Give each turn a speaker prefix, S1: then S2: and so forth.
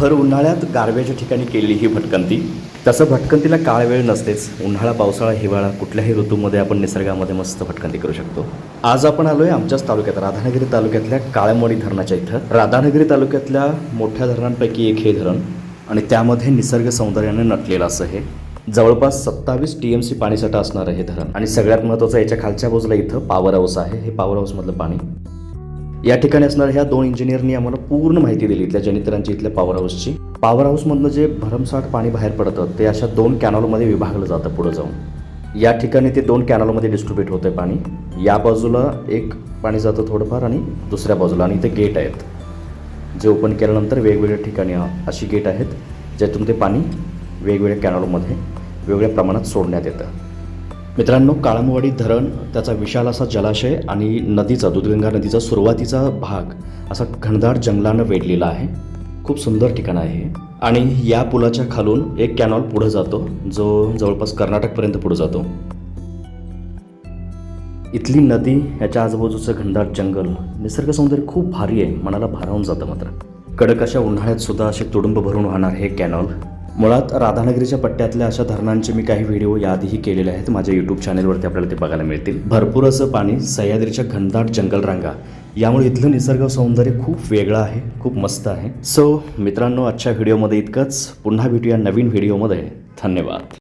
S1: भर उन्हाळ्यात गारव्याच्या ठिकाणी केलेली ही भटकंती. तसं भटकंतीला काळ वेळ नसतेच. उन्हाळा पावसाळा हिवाळा कुठल्याही ऋतूमध्ये आपण निसर्गामध्ये मस्त भटकंती करू शकतो. आज आपण आलोय आमच्याच तालुक्यात राधानगरी तालुक्यातल्या काळमोडी धरणाच्या इथं. राधानगरी तालुक्यातल्या मोठ्या धरणांपैकी एक हे धरण आणि त्यामध्ये निसर्ग सौंदर्याने नटलेलं असं हे. जवळपास सत्तावीस टी एम सी पाणीसाठा असणारं हे धरण. आणि सगळ्यात महत्त्वाचं याच्या खालच्या बाजूला इथं पॉवर हाऊस आहे. हे पॉवर हाऊसमधलं पाणी. या ठिकाणी असणाऱ्या ह्या दोन इंजिनियरनी आम्हाला पूर्ण माहिती दिली इथल्या जनितरांची इथल्या पॉवर हाऊसची पॉवर हाऊसमधनं जे भरमसाठ पाणी बाहेर पडतं ते अशा दोन कॅनॉलमध्ये विभागलं जातं पुढं जाऊन. या ठिकाणी ते दोन कॅनॉलमध्ये डिस्ट्रीब्यूट होतं पाणी. या बाजूला एक पाणी जातं थोडंफार आणि दुसऱ्या बाजूला आणि इथे गेट आहेत. जे ओपन केल्यानंतर वेगवेगळ्या ठिकाणी अशी गेट आहेत ज्यातून ते पाणी वेगवेगळ्या कॅनॉलमध्ये वेगवेगळ्या प्रमाणात सोडण्यात येतं. मित्रांनो काळमवाडी धरण त्याचा विशाल असा जलाशय आणि नदीचा दूधगंगा नदीचा सुरुवातीचा भाग असा घनदाट जंगलानं वेढलेला आहे. खूप सुंदर ठिकाण आहे आणि या पुलाच्या खालून एक कॅनॉल पुढं जातो जो जवळपास कर्नाटकपर्यंत पुढं जातो. इथली नदी याच्या आजूबाजूचं घनदाट जंगल निसर्ग सौंदर्य खूप भारी आहे मनाला भारावून जातं मात्र. कडक अशा उन्हाळ्यात सुद्धा असे तुडुंब भरून वाहणार हे कॅनॉल मुळात राधानगरीच्या पट्ट्यातल्या अशा धरणांचे मी काही व्हिडिओ याआधीही केलेले आहेत. माझ्या यूट्यूब चॅनेलवरती आपल्याला ते बघायला मिळतील. भरपूर असं पाणी सह्याद्रीच्या घनदाट जंगल रांगा यामुळे इथलं निसर्ग सौंदर्य खूप वेगळं आहे खूप मस्त आहे. सो मित्रांनो आजच्या व्हिडिओमध्ये इतकंच. पुन्हा भेटूया नवीन व्हिडिओमध्ये धन्यवाद.